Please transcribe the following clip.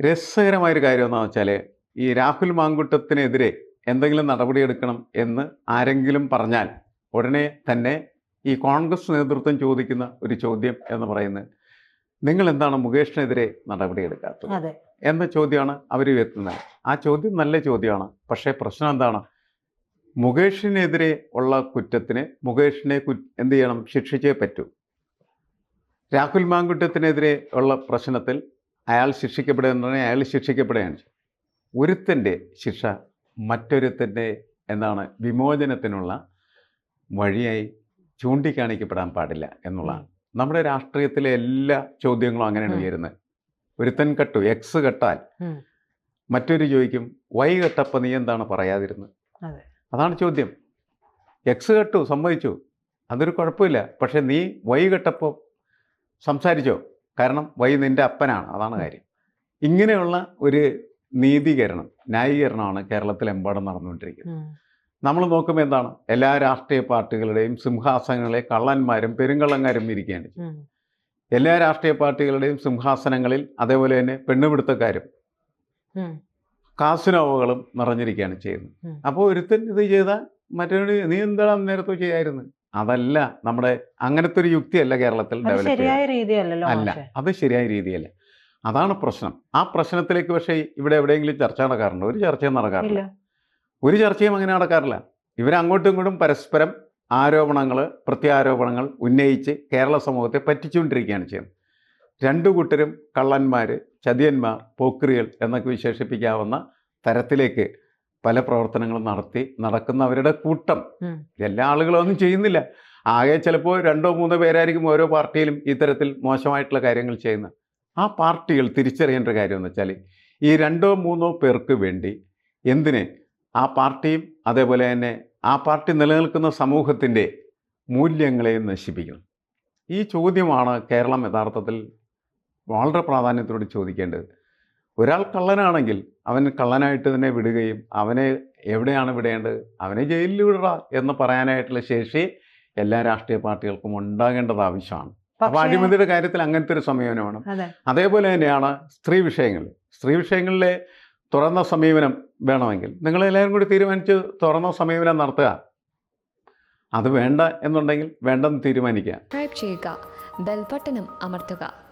രസകരമായൊരു കാര്യം എന്താണെന്ന് വെച്ചാൽ ഈ രാഹുൽ മാങ്കുട്ടത്തിനെതിരെ എന്തെങ്കിലും നടപടിയെടുക്കണം എന്ന് ആരെങ്കിലും പറഞ്ഞാൽ ഉടനെ തന്നെ ഈ കോൺഗ്രസ് നേതൃത്വം ചോദിക്കുന്ന ഒരു ചോദ്യം എന്ന് പറയുന്നത് നിങ്ങൾ എന്താണ് മുകേഷിനെതിരെ നടപടിയെടുക്കാത്തത്? എന്ന ചോദ്യമാണ് അവർ ഉയർത്തുന്നത്. ആ ചോദ്യം നല്ല ചോദ്യമാണ്. പക്ഷേ പ്രശ്നം എന്താണ്? മുകേഷിനെതിരെ ഉള്ള കുറ്റത്തിന് മുകേഷിനെ കു എന്ത് ചെയ്യണം? ശിക്ഷിച്ചേ പറ്റൂ. രാഹുൽ മാങ്കുട്ടത്തിനെതിരെ ഉള്ള പ്രശ്നത്തിൽ അയാൾ ശിക്ഷിക്കപ്പെടുകയെന്നുണ്ടെങ്കിൽ അയാൾ ശിക്ഷിക്കപ്പെടുകയാണ്. ഒരുത്തന്റെ ശിക്ഷ മറ്റൊരുത്തന്റെ എന്താണ് വിമോചനത്തിനുള്ള വഴിയായി ചൂണ്ടിക്കാണിക്കപ്പെടാൻ പാടില്ല എന്നുള്ളതാണ് നമ്മുടെ രാഷ്ട്രീയത്തിലെ എല്ലാ ചോദ്യങ്ങളും അങ്ങനെയാണ്. ഉയരുന്നത് ഒരുത്തൻ കട്ടു എക്സ് കെട്ടാൽ. മറ്റൊരു ചോദിക്കും വൈ കെട്ടപ്പോൾ നീ എന്താണ് പറയാതിരുന്നത് അതെ. അതാണ് ചോദ്യം എക്സ് കെട്ടു സമ്മതിച്ചു അതൊരു കുഴപ്പമില്ല പക്ഷെ നീ വൈ കെട്ടപ്പോൾ സംസാരിച്ചോ കാരണം വൈ നിന്റെ അപ്പനാണ് അതാണ് കാര്യം. ഇങ്ങനെയുള്ള ഒരു നീതീകരണം ന്യായീകരണമാണ് കേരളത്തിലെമ്പാടും നടന്നുകൊണ്ടിരിക്കുന്നത്. നമ്മൾ നോക്കുമ്പോൾ എന്താണ്? എല്ലാ രാഷ്ട്രീയ പാർട്ടികളുടെയും സിംഹാസനങ്ങളെ കള്ളന്മാരും പെരുങ്കള്ളന്മാരും ഇരിക്കുകയാണ് എല്ലാ രാഷ്ട്രീയ പാർട്ടികളുടെയും സിംഹാസനങ്ങളിൽ അതേപോലെ തന്നെ പെണ്ണുപിടുത്തക്കാരും. കാസിനോവകളും നിറഞ്ഞിരിക്കുകയാണ് ചെയ്യുന്നത്. അപ്പോൾ ഒരുത്തൻ ഇത് ചെയ്താൽ മറ്റൊരു നീ എന്താണ് നേരത്തെ ചെയ്യായിരുന്നു? അതല്ല നമ്മുടെ അങ്ങനത്തെ ഒരു യുക്തിയല്ല കേരളത്തിൽ ഡെവലപ്പ് അല്ല അത് ശരിയായ രീതിയല്ല. അതാണ് പ്രശ്നം. ആ പ്രശ്നത്തിലേക്ക് പക്ഷേ ഇവിടെ എവിടെയെങ്കിലും ചർച്ച നടക്കാറുണ്ടോ? ഒരു ചർച്ചയും നടക്കാറില്ല. ഒരു ചർച്ചയും അങ്ങനെ നടക്കാറില്ല. ഇവരങ്ങോട്ടും ഇങ്ങോട്ടും പരസ്പരം ആരോപണങ്ങൾ പ്രത്യാരോപണങ്ങൾ ഉന്നയിച്ച് കേരള സമൂഹത്തെ പറ്റിച്ചുകൊണ്ടിരിക്കുകയാണ് ചെയ്യുന്നത്. രണ്ടു കൂട്ടരും കള്ളന്മാർ ചതിയന്മാർ പോക്രികൾ എന്നൊക്കെ വിശേഷിപ്പിക്കാവുന്ന തരത്തിലേക്ക് പല പ്രവർത്തനങ്ങളും നടത്തി നടക്കുന്നവരുടെ കൂട്ടം. എല്ലാ ആളുകളും ഒന്നും ചെയ്യുന്നില്ല. ആകെ ചിലപ്പോൾ രണ്ടോ മൂന്നോ പേരായിരിക്കും ഓരോ പാർട്ടിയിലും ഇത്തരത്തിൽ മോശമായിട്ടുള്ള കാര്യങ്ങൾ ചെയ്യുന്നത്. ആ പാർട്ടികൾ തിരിച്ചറിയേണ്ട ഒരു കാര്യം എന്ന് വെച്ചാൽ ഈ രണ്ടോ മൂന്നോ പേർക്ക് വേണ്ടി എന്തിന് ആ പാർട്ടിയും അതേപോലെ തന്നെ ആ പാർട്ടി നിലനിൽക്കുന്ന സമൂഹത്തിന്റെ മൂല്യങ്ങളെയും നശിപ്പിക്കണം. ഈ ചോദ്യമാണ് കേരളം യഥാർത്ഥത്തിൽ വളരെ പ്രാധാന്യത്തോട് ചോദിക്കേണ്ടത്. ഒരാൾ കള്ളനാണെങ്കിൽ അവൻ കള്ളനായിട്ട് തന്നെ വിടുകയും അവനെ എവിടെയാണ് വിടേണ്ടത്? അവനെ ജയിലിൽ വിടുക എന്ന് പറയാനായിട്ടുള്ള ശേഷി എല്ലാ രാഷ്ട്രീയ പാർട്ടികൾക്കും ഉണ്ടാകേണ്ടത് ആവശ്യമാണ്. അപ്പോൾ അഴിമതിയുടെ കാര്യത്തിൽ അങ്ങനത്തെ ഒരു സമീപനമാണ് അതെ. അതേപോലെ തന്നെയാണ് സ്ത്രീ വിഷയങ്ങൾ. സ്ത്രീ വിഷയങ്ങളിലെ തുറന്ന സമീപനം വേണമെങ്കിൽ നിങ്ങൾ എല്ലാവരും കൂടി തീരുമാനിച്ച് തുറന്ന സമീപനം നടത്തുക. അത് വേണ്ട എന്നുണ്ടെങ്കിൽ വേണ്ടെന്ന് തീരുമാനിക്കുക. ചെയ്യുക. ബെൽബട്ടനും അമർത്തുക.